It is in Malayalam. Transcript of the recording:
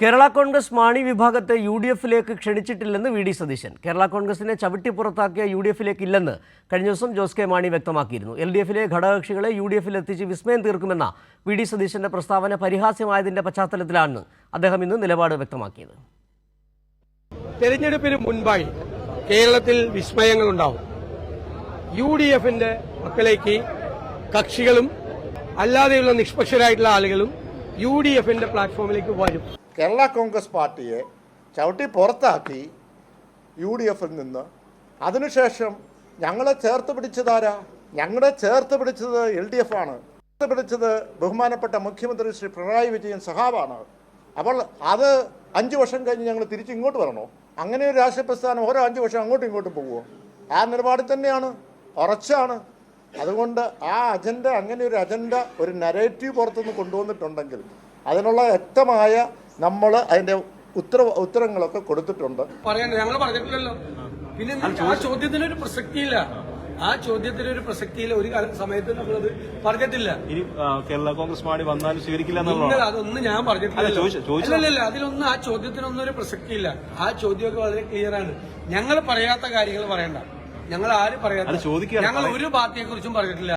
കേരള കോൺഗ്രസ് മാണി വിഭാഗത്തെ യു ഡി എഫിലേക്ക് ക്ഷണിച്ചിട്ടില്ലെന്ന് വി ഡി സതീശൻ. കേരള കോൺഗ്രസിനെ ചവിട്ടി പുറത്താക്കിയ യു ഡി എഫിലേക്ക് ഇല്ലെന്ന് കഴിഞ്ഞ ദിവസം ജോസ് കെ മാണി വ്യക്തമാക്കിയിരുന്നു. എൽ ഡി എഫിലെ ഘടകകക്ഷികളെ യു ഡി എഫിൽ എത്തിച്ച് വിസ്മയം തീർക്കുമെന്ന വി ഡി സതീശന്റെ പ്രസ്താവന പരിഹാസ്യമായതിന്റെ പശ്ചാത്തലത്തിലാണ് അദ്ദേഹം ഇന്ന് നിലപാട് വ്യക്തമാക്കിയത്. തെരഞ്ഞെടുപ്പിന് മുൻപായി കേരളത്തിൽ വിസ്മയങ്ങൾ ഉണ്ടാവും യു ഡി എഫിന്റെ മക്കളേക്ക് കക്ഷികളും അല്ലാതെയുള്ള നിഷ്പക്ഷരായിട്ടുള്ള ആളുകളും യു ഡി എഫിന്റെ പ്ലാറ്റ്ഫോമിലേക്ക് വരും. കേരള കോൺഗ്രസ് പാർട്ടിയെ ചവിട്ടി പുറത്താക്കി യു ഡി എഫിൽ നിന്ന്. അതിനുശേഷം ഞങ്ങളെ ചേർത്ത് പിടിച്ചതാരാ ഞങ്ങളെ ചേർത്ത് പിടിച്ചത് എൽ ഡി എഫ് ആണ്. ചേർത്ത് പിടിച്ചത് ബഹുമാനപ്പെട്ട മുഖ്യമന്ത്രി ശ്രീ പിണറായി വിജയൻ സഹാബാണ്. അപ്പോൾ അത് അഞ്ച് വർഷം കഴിഞ്ഞ് ഞങ്ങൾ തിരിച്ച് ഇങ്ങോട്ട് വരണോ? അങ്ങനെ ഒരു രാഷ്ട്രീയ പ്രസ്ഥാനം ഓരോ അഞ്ച് വർഷം അങ്ങോട്ടും ഇങ്ങോട്ടും പോകുമോ ആ നിലപാടിൽ തന്നെയാണ്. ഉറച്ചാണ്. അതുകൊണ്ട് ആ അജണ്ട അങ്ങനെ ഒരു അജണ്ട ഒരു നരേറ്റീവ് പുറത്തുനിന്ന് കൊണ്ടുവന്നിട്ടുണ്ടെങ്കിൽ അതിനുള്ള വ്യക്തമായ നമ്മൾ അതിന്റെ ഉത്തര ഉത്തരങ്ങളൊക്കെ കൊടുത്തിട്ടുണ്ട്. പറയണ്ട ഞങ്ങൾ പറഞ്ഞിട്ടില്ലല്ലോ. പിന്നെ ആ ചോദ്യത്തിന് ഒരു പ്രസക്തിയില്ല. ആ ചോദ്യത്തിന് ഒരു പ്രസക്തിയില്ല. ഒരു കാല- സമയത്ത് നമ്മളത് പറഞ്ഞിട്ടില്ല. ഇനി കേരള കോൺഗ്രസ് പാർട്ടി വന്നാലും സ്വീകരിക്കില്ല അതൊന്നും ഞാൻ പറഞ്ഞിട്ടില്ല. അതിലൊന്നും ആ ചോദ്യത്തിനൊന്നും ഒരു പ്രസക്തിയില്ല. ആ ചോദ്യമൊക്കെ വളരെ ക്ലിയർ ആണ്. ഞങ്ങൾ പറയാത്ത കാര്യങ്ങൾ പറയണ്ട. ഞങ്ങൾ ആരും പറയാത്ത ഞങ്ങൾ ഒരു പാർട്ടിയെ കുറിച്ചും പറഞ്ഞിട്ടില്ല.